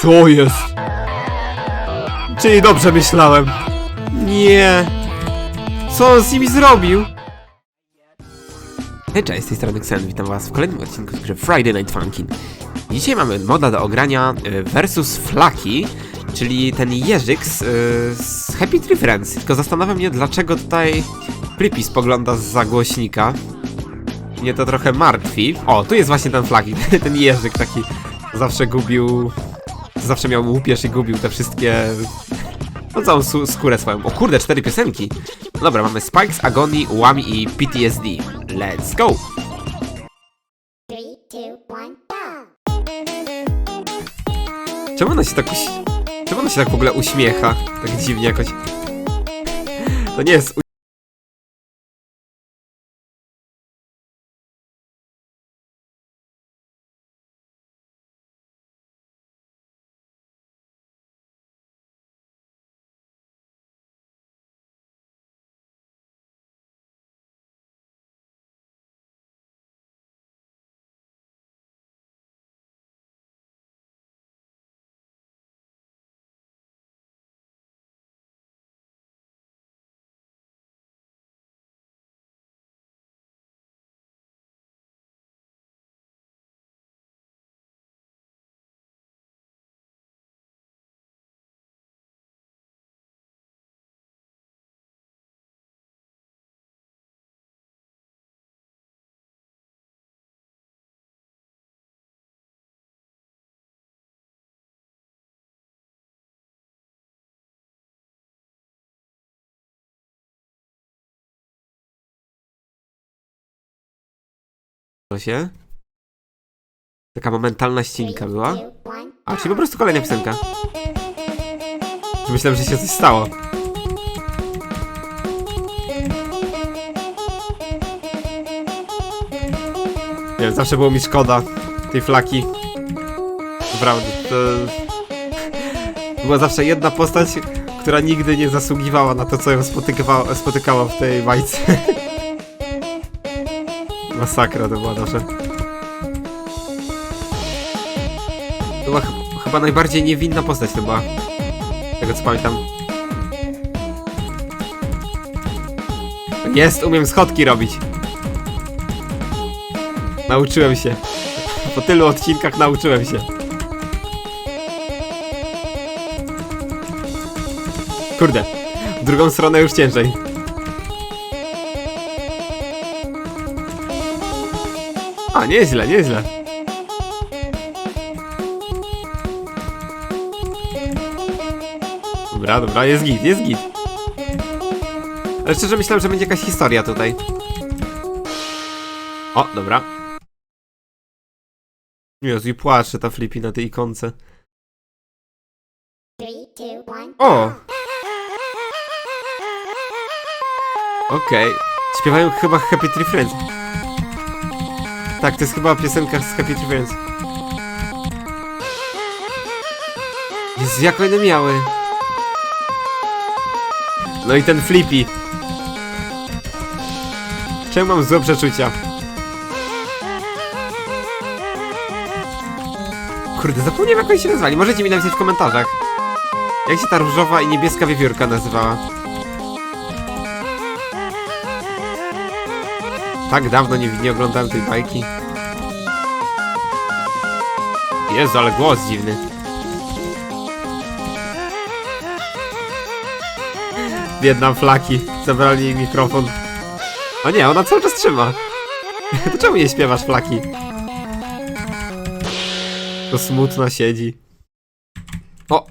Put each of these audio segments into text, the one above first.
Co jest? Czyli dobrze myślałem. Nie. Co on z nimi zrobił? Hej, cześć, z tej strony Xen, witam was w kolejnym odcinku z gry Friday Night Funkin'. Dzisiaj mamy moda do ogrania y, versus Flaki, czyli ten jeżyk z, y, z Happy Tree Friends. Tylko zastanawiam mnie, dlaczego tutaj Flippy spogląda z zagłośnika. Mnie to trochę martwi. O, tu jest właśnie ten Flaki, ten jeżyk taki zawsze gubił... Zawsze miał łupież i gubił te wszystkie... No całą skórę swoją. O kurde, cztery piosenki. No dobra, mamy Spikes, Agony, Łami i PTSD. Let's go! Three, two, one, go! Czemu ona się tak uś... Czemu ona się tak w ogóle uśmiecha? Tak dziwnie jakoś. To nie jest się? Taka momentalna ścinka była? A, czyli po prostu kolejna piosenka. Myślałem, że się coś stało. Nie wiem, zawsze było mi szkoda tej flaki. Naprawdę, to... Była zawsze jedna postać, która nigdy nie zasługiwała na to, co ją spotykało, spotykało w tej bajce. Masakra to była zawsze. Była ch- chyba najbardziej niewinna postać to była. Tego co pamiętam. Jest, umiem schodki robić. Nauczyłem się. Po tylu odcinkach nauczyłem się. Kurde, w drugą stronę już ciężej. Nieźle, nieźle. Dobra, dobra, jest git, jest git. Ale szczerze myślałem, że będzie jakaś historia tutaj. O, dobra. Jezu, i płacze ta Flippy na tej ikonce. O! Okej. Śpiewają chyba Happy Tree Friends. Tak, to jest chyba piosenka z Happy Tree Friends. Jezu, jak one miały? No i ten Flippy. Czemu mam złe przeczucia? Kurde, zapomniałem jak oni się nazwali. Możecie mi napisać w komentarzach. Jak się ta różowa i niebieska wiewiórka nazywała? Tak dawno nie, nie oglądałem tej bajki. Jezu, ale głos dziwny. Biedna flaki. Zabrali jej mikrofon. O nie, ona cały czas trzyma. To czemu nie śpiewasz, flaki? To smutna siedzi. O!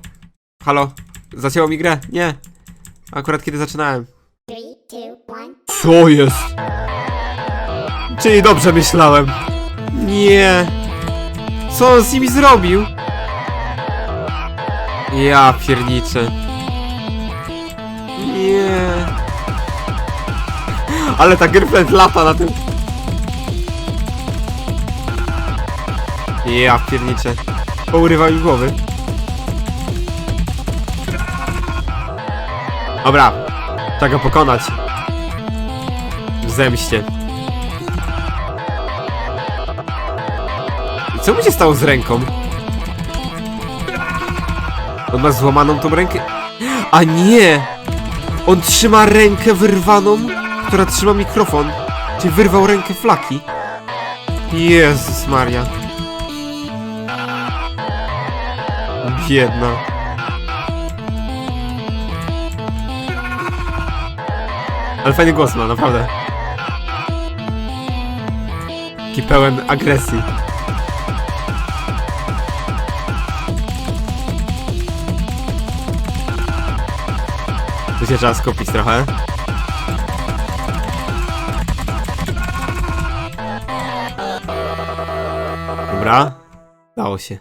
Halo? Zacięło mi grę? Nie. Akurat kiedy zaczynałem. Co jest? Czyli dobrze myślałem. Nie. Co on z nimi zrobił? Ja pierniczę. Nie. Ale ta Gryflet lata na tym. Ja pierniczę. Pourywał mi głowy. Dobra. Trzeba go pokonać. W zemście. Co mu się stało z ręką? On ma złamaną tą rękę. A nie! On trzyma rękę wyrwaną, która trzyma mikrofon. Czyli wyrwał rękę flaki. Jezus Maria. Biedna. Ale fajny głos ma, naprawdę. Taki pełen agresji. Się trzeba skupić trochę. Dobra. Dało się.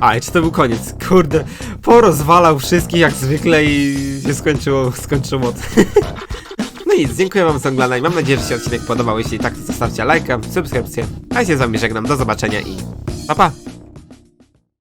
A, i czy to był koniec? Kurde, porozwalał wszystkich jak zwykle i się skończyło, skończył moc. No nic, dziękuję wam za oglądanie. Mam nadzieję, że się odcinek podobał. Jeśli tak, to zostawcie lajka, subskrypcję. A ja się z wami żegnam. Do zobaczenia i pa pa!